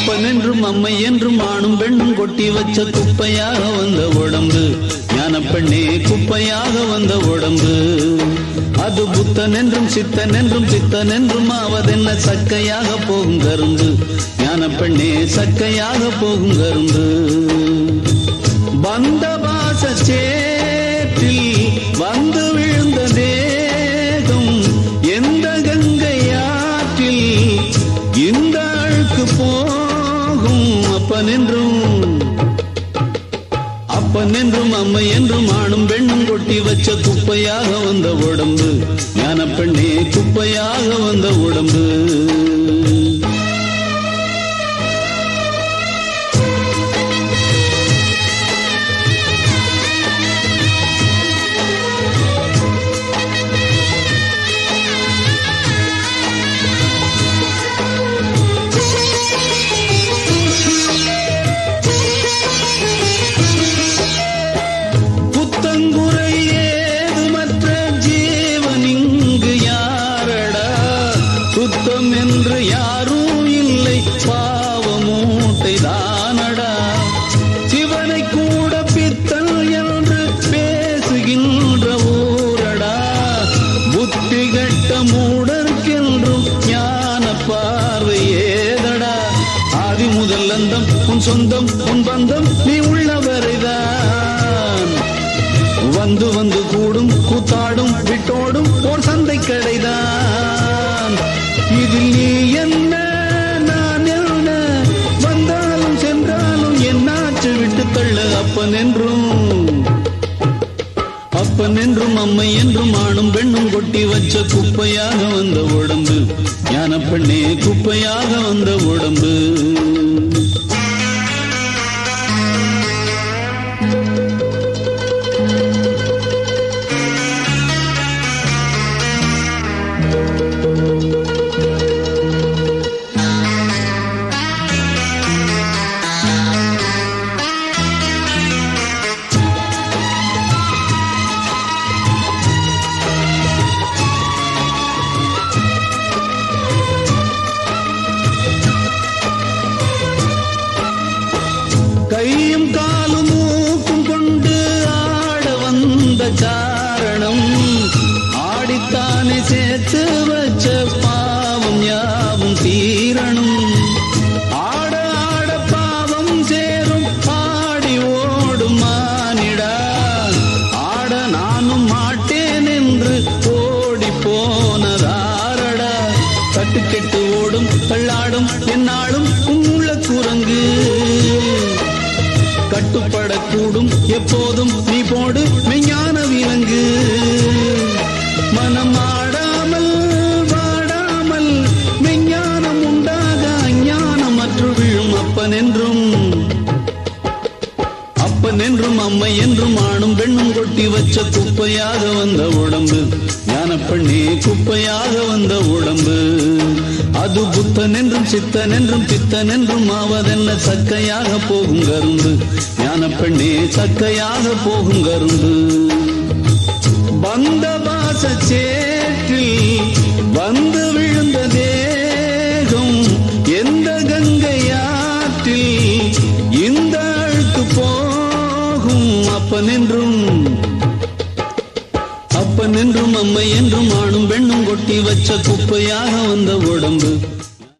அப்பன் என்றும் அம்மை என்றும் ஆணும் பெண்ணும் கொட்டி வச்ச குப்பையாக வந்த உடம்பு. ஞான பெண்ணே குப்பையாக வந்த உடம்பு. அது புத்தன் என்றும் சித்தன் என்றும் சித்தன் என்றும் ஆவதென்ன சக்கையாக போகும் கரும்பு. ஞான பெண்ணே சக்கையாக போகும் கரும்பு. வந்த பாசச்சே அப்பன் என்றும் அம்மை என்றும் ஆணும் பெண்ணும் கொட்டி வச்ச குப்பையாக வந்த உடம்பு. ஞான பெண்ணே குப்பையாக வந்த உடம்பு ஆதி முதல் அந்தம் உன் சொந்தம் உன் பந்தம் நீ உள்ளவரைதான். வந்து வந்து கூடும் கூத்தாடும் விட்டோடும் ஓர் சந்தை கடைதான். இதில் நீ என்ன நான் என்ன? வந்தாலும் சென்றாலும் என்னாச்சு விட்டு தள்ள அப்பன் என்றும் அப்பன் என்றும் அம்மை என்றும் ஆணும் பெண்ணும் கொட்டி வச்ச குப்பையாக வந்த உடம்பு. ஞான பெண்ணே குப்பையாக வந்த உடம்பு. காரணம். ஆடித்தானே சேர்த்து வச்ச பாவம் யாவும் தீரணும். ஆட ஆட பாவம் சேரும் ஆடி ஓடும் மானிடா. ஆட நானும் மாட்டேன் என்று மனம் ஆடாமல் வாடாமல் மெஞ்ஞானம் உண்டாக அஞ்ஞானம் அற்று விழும் அப்பன் என்றும் அப்பன் என்றும் அம்மை என்றும் ஆணும் பெண்ணும் கொட்டி வச்ச குப்பையாக வந்த உடம்பு ஞான குப்பையாக வந்த உடம்பு. அது புத்தன் என்றும் சித்தன் என்றும் பித்தன் என்றும் ஆவதென்ன சக்கையாக போகும் கரும்பு ஞான பெண்ணே சக்கையாக போகும் கரும்பு. வந்த வாச சேற்றில் வந்து விழுந்த தேகம் எந்த கங்கையாற்றில் இந்த அழுக்கு போகும் அப்பன் என்றும் அப்பன் என்றும் அம்மை என்றும் ஆணும் பெண்ணும் கொட்டி வச்ச குப்பையாக வந்த உடம்பு.